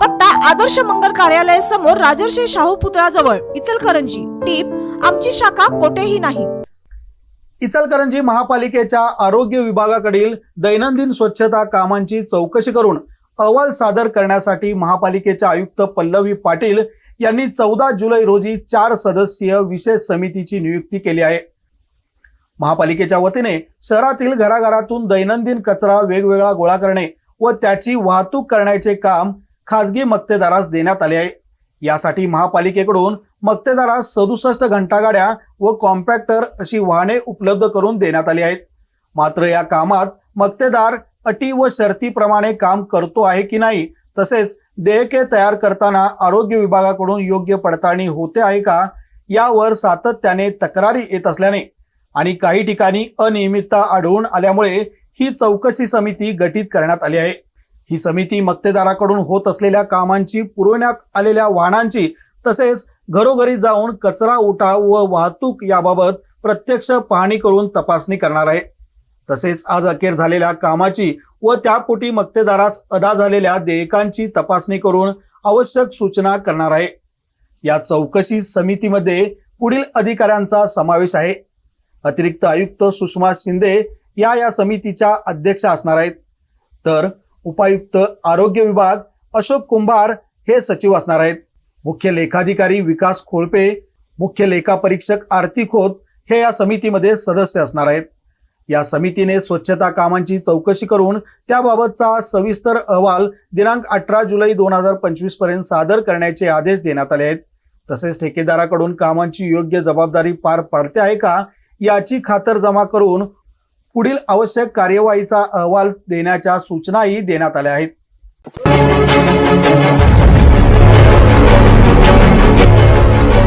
पत्ता आदर्श मंगल कार्यालय समोर राजर्षी शाहू पुतळाजवळ इचलकरंजी. टीप आमची शाखा कोठेही नाही. इचलकरंजी महापालिकेच्या आरोग्य विभागाकडील दैनंदिन स्वच्छता कामांची चौकशी करून अहवाल सादर करण्यासाठी महापालिकेचे आयुक्त पल्लवी पाटील यांनी चौदा जुलै रोजी चार सदस्यीय विशेष समितीची नियुक्ती केली आहे. महापालिकेच्या वतीने शहरातील घराघरातून दैनंदिन कचरा वेगवेगळा गोळा करणे व त्याची वाहतूक करण्याचे काम खासगी मक्तेदारास देण्यात आले आहे. यासाठी महापालिकेकडून मक्तेदारास सदुसष्ट घंटागाड्या व कॉम्पॅक्टर अशी वाहने उपलब्ध करून देण्यात आली आहेत. मात्र या कामात मक्तेदार अटी व शर्तीप्रमाणे काम करतो आहे की नाही तसेच देयके तयार करताना आरोग्य विभागाकडून योग्य पडताळणी होते आहे का यावर सातत्याने तक्रारी येत असल्याने आणि काही ठिकाणी अनियमितता आढळून आल्यामुळे ही चौकशी समिती गठीत करण्यात आली आहे. ही समिती मक्तेदाराकडून होत असलेल्या कामांची पुरवण्यात आलेल्या वाहनांची तसेच घरोघरी जाऊन कचरा उठाव व वाहतूक याबाबत प्रत्यक्ष पाहणी करून तपासणी करणार आहे. तसेच आज अखेर झालेल्या कामाची व त्यापोटी मक्तेदारास अदा झालेल्या देयकांची तपासणी करून आवश्यक सूचना करणार आहे. या चौकशी समितीमध्ये पुढील अधिकाऱ्यांचा समावेश आहे. अतिरिक्त आयुक्त सुषमा शिंदे या या समितीच्या अध्यक्ष असणार आहेत. तर उपायुक्त आरोग्य विभाग अशोक कुंभार हे सचिव असणार आहेत. मुख्य लेखाधिकारी विकास खोळपे मुख्य लेखा परीक्षक आरती खोत हे या समितीमध्ये सदस्य असणार आहेत. या समितीने स्वच्छता कामांची चौकशी करून त्याबाबतचा सविस्तर अहवाल दिनांक अठरा जुलै दोन हजार पंचवीसपर्यंत सादर करण्याचे आदेश देण्यात आले आहेत. तसेच ठेकेदाराकडून कामांची योग्य जबाबदारी पार पाडते आहे का याची खातरजमा करून पुढील आवश्यक कार्यवाहीचा अहवाल देण्याच्या सूचनाही देण्यात आल्या आहेत.